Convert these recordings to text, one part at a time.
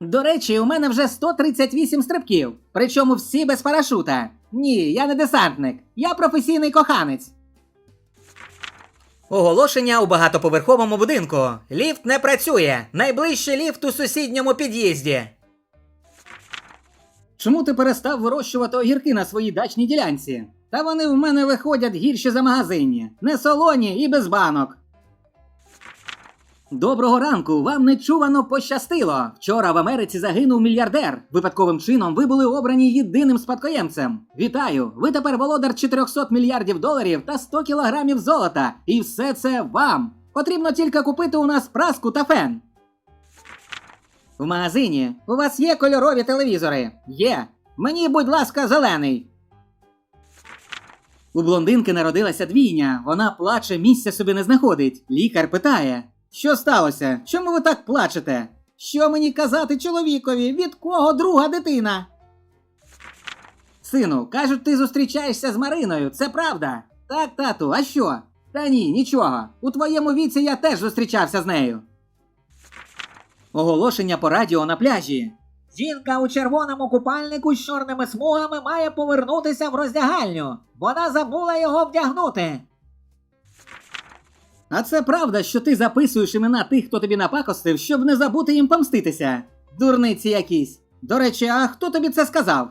До речі, у мене вже 138 стрибків, причому всі без парашута. Ні, я не десантник, я професійний коханець. Оголошення у багатоповерховому будинку. Ліфт не працює. Найближчий ліфт у сусідньому під'їзді. Чому ти перестав вирощувати огірки на своїй дачній ділянці? Та вони в мене виходять гірші за магазинні, не солоні і без банок. Доброго ранку! Вам нечувано пощастило. Вчора в Америці загинув мільярдер. Випадковим чином ви були обрані єдиним спадкоємцем. Вітаю! Ви тепер володар 400 мільярдів доларів та 100 кілограмів золота. І все це вам. Потрібно тільки купити у нас праску та фен. В магазині у вас є кольорові телевізори? Є. Мені, будь ласка, зелений. У блондинки народилася двійня. Вона плаче, місця собі не знаходить. Лікар питає: Що сталося? Чому ви так плачете? Що мені казати чоловікові? Від кого друга дитина? Сину, кажуть, ти зустрічаєшся з Мариною, це правда? Так, тату, а що? Та ні, нічого. У твоєму віці я теж зустрічався з нею. Оголошення по радіо на пляжі. Жінка у червоному купальнику з чорними смугами має повернутися в роздягальню. Вона забула його вдягнути. А це правда, що ти записуєш імена тих, хто тобі напакостив, щоб не забути їм помститися. Дурниці якісь. До речі, а хто тобі це сказав?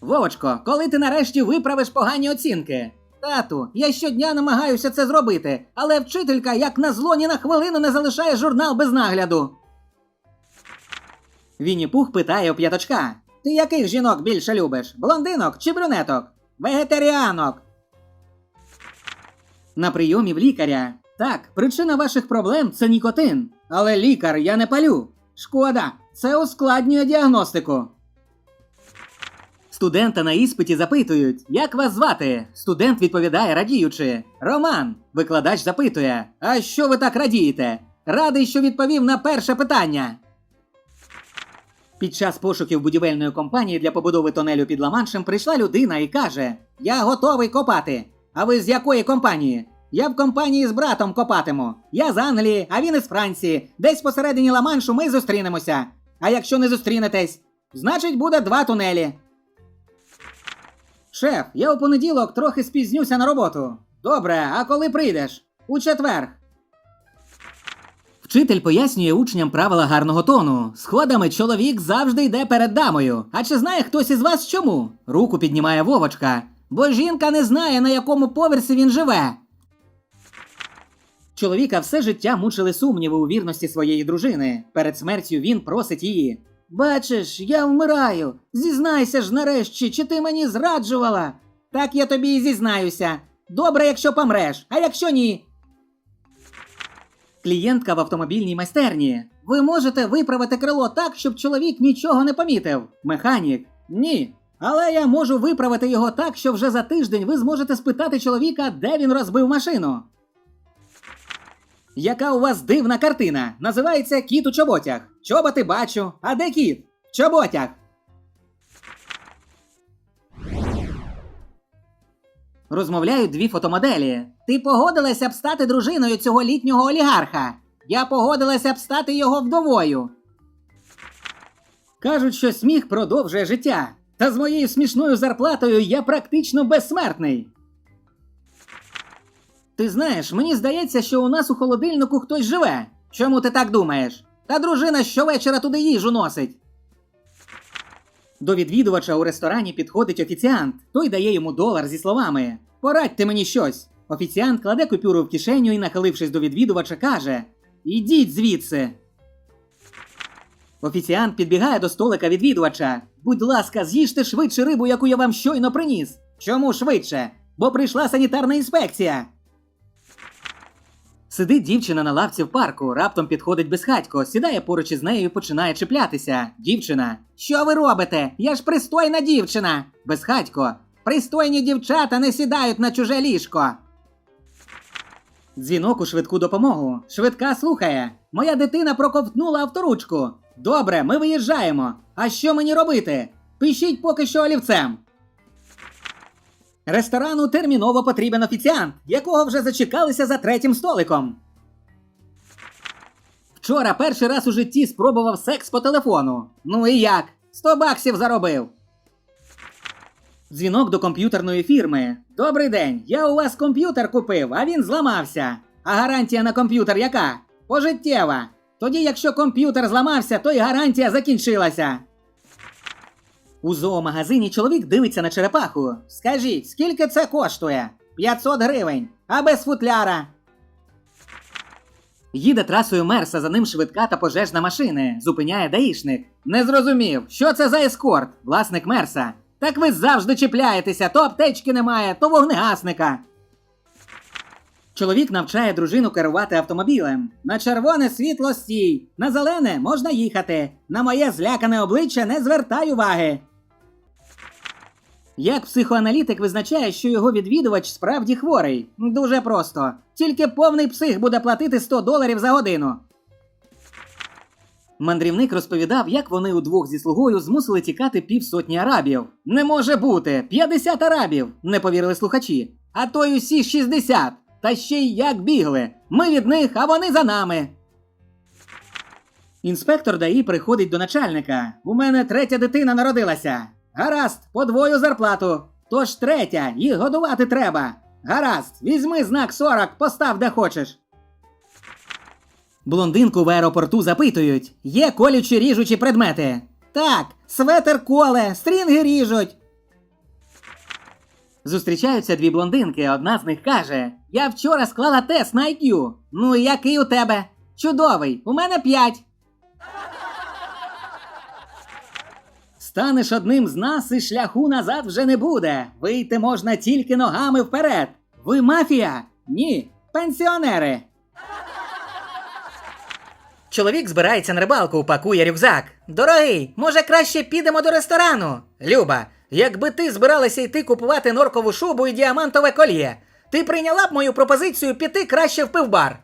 Вовочко, коли ти нарешті виправиш погані оцінки? Тату, я щодня намагаюся це зробити, але вчителька, як на зло, ні на хвилину не залишає журнал без нагляду. Вінні Пух питає у п'яточка: Ти яких жінок більше любиш? Блондинок чи брюнеток? Вегетаріанок. На прийомі в лікаря. Так, причина ваших проблем це нікотин. Але лікар, я не палю. Шкода, це ускладнює діагностику. Студента на іспиті запитують, як вас звати? Студент відповідає радіючи. Роман. Викладач запитує: А що ви так радієте? Радий, що відповів на перше питання. Під час пошуків будівельної компанії для побудови тунелю під Ла-Маншем прийшла людина і каже: Я готовий копати. А ви з якої компанії? Я в компанії з братом копатиму. Я з Англії, а він із Франції. Десь посередині Ла-Маншу ми зустрінемося. А якщо не зустрінетесь, значить буде два тунелі. Шеф, я у понеділок трохи спізнюся на роботу. Добре, а коли прийдеш? У четвер. Вчитель пояснює учням правила гарного тону. Сходами чоловік завжди йде перед дамою. А чи знає хтось із вас чому? Руку піднімає Вовочка. Бо жінка не знає, на якому поверсі він живе. Чоловіка все життя мучили сумніви у вірності своєї дружини. Перед смертю він просить її. Бачиш, я вмираю. Зізнайся ж нарешті, чи ти мені зраджувала? Так я тобі і зізнаюся. Добре, якщо помреш, а якщо ні. Клієнтка в автомобільній майстерні. Ви можете виправити крило так, щоб чоловік нічого не помітив. Механік. Ні. Але я можу виправити його так, що вже за тиждень ви зможете спитати чоловіка, де він розбив машину. Яка у вас дивна картина? Називається кіт у чоботях. Чоботи бачу. А де кіт? В чоботях. Розмовляють дві фотомоделі. Ти погодилася б стати дружиною цього літнього олігарха. Я погодилася б стати його вдовою. Кажуть, що сміх продовжує життя. Та з моєю смішною зарплатою я практично безсмертний. Ти знаєш, мені здається, що у нас у холодильнику хтось живе. Чому ти так думаєш? Та дружина щовечора туди їжу носить. До відвідувача у ресторані підходить офіціант. Той дає йому долар зі словами: Порадьте мені щось. Офіціант кладе купюру в кишеню і, нахилившись до відвідувача, каже: Ідіть звідси. Офіціант підбігає до столика відвідувача. Будь ласка, з'їжте швидше рибу, яку я вам щойно приніс. Чому швидше? Бо прийшла санітарна інспекція. Сидить дівчина на лавці в парку, раптом підходить безхатько, сідає поруч із нею і починає чіплятися. Дівчина. Що ви робите? Я ж пристойна дівчина. Безхатько. Пристойні дівчата не сідають на чуже ліжко. Дзвінок у швидку допомогу. Швидка слухає. Моя дитина проковтнула авторучку. Добре, ми виїжджаємо. А що мені робити? Пишіть поки що олівцем. Ресторану терміново потрібен офіціант, якого вже зачекалися за третім столиком. Вчора перший раз у житті спробував секс по телефону. Ну і як? 100 баксів заробив. Дзвінок до комп'ютерної фірми. Добрий день, я у вас комп'ютер купив, а він зламався. А гарантія на комп'ютер яка? Пожиттєва. Тоді, якщо комп'ютер зламався, то й гарантія закінчилася. У зоомагазині чоловік дивиться на черепаху. Скажіть, скільки це коштує? 500 гривень, а без футляра. Їде трасою Мерса, за ним швидка та пожежна машини. Зупиняє даїшник. Не зрозумів, що це за ескорт, власник Мерса. Так ви завжди чіпляєтеся, то аптечки немає, то вогнегасника. Чоловік навчає дружину керувати автомобілем. На червоне світло стій, на зелене можна їхати. На моє злякане обличчя не звертай уваги. Як психоаналітик визначає, що його відвідувач справді хворий? Дуже просто. Тільки повний псих буде платити 100 доларів за годину. Мандрівник розповідав, як вони удвох зі слугою змусили тікати півсотні арабів. Не може бути! 50 арабів! не повірили слухачі. А то й усі 60. Та ще й як бігли. Ми від них, а вони за нами. Інспектор ДАІ приходить до начальника. У мене третя дитина народилася. Гаразд, подвою зарплату. Тож третя, їх годувати треба. Гаразд, візьми знак 40, постав де хочеш. Блондинку в аеропорту запитують: є колючі ріжучі предмети. Так, светер коле, стрінги ріжуть. Зустрічаються дві блондинки, одна з них каже: Я вчора склала тест на IQ. Ну який у тебе? Чудовий, у мене п'ять. Станеш одним з нас і шляху назад вже не буде. Вийти можна тільки ногами вперед. Ви мафія? Ні, пенсіонери. Чоловік збирається на рибалку, пакує рюкзак. Дорогий, може краще підемо до ресторану? Люба, якби ти збиралася йти купувати норкову шубу і діамантове кольє, ти прийняла б мою пропозицію піти краще в пивбар.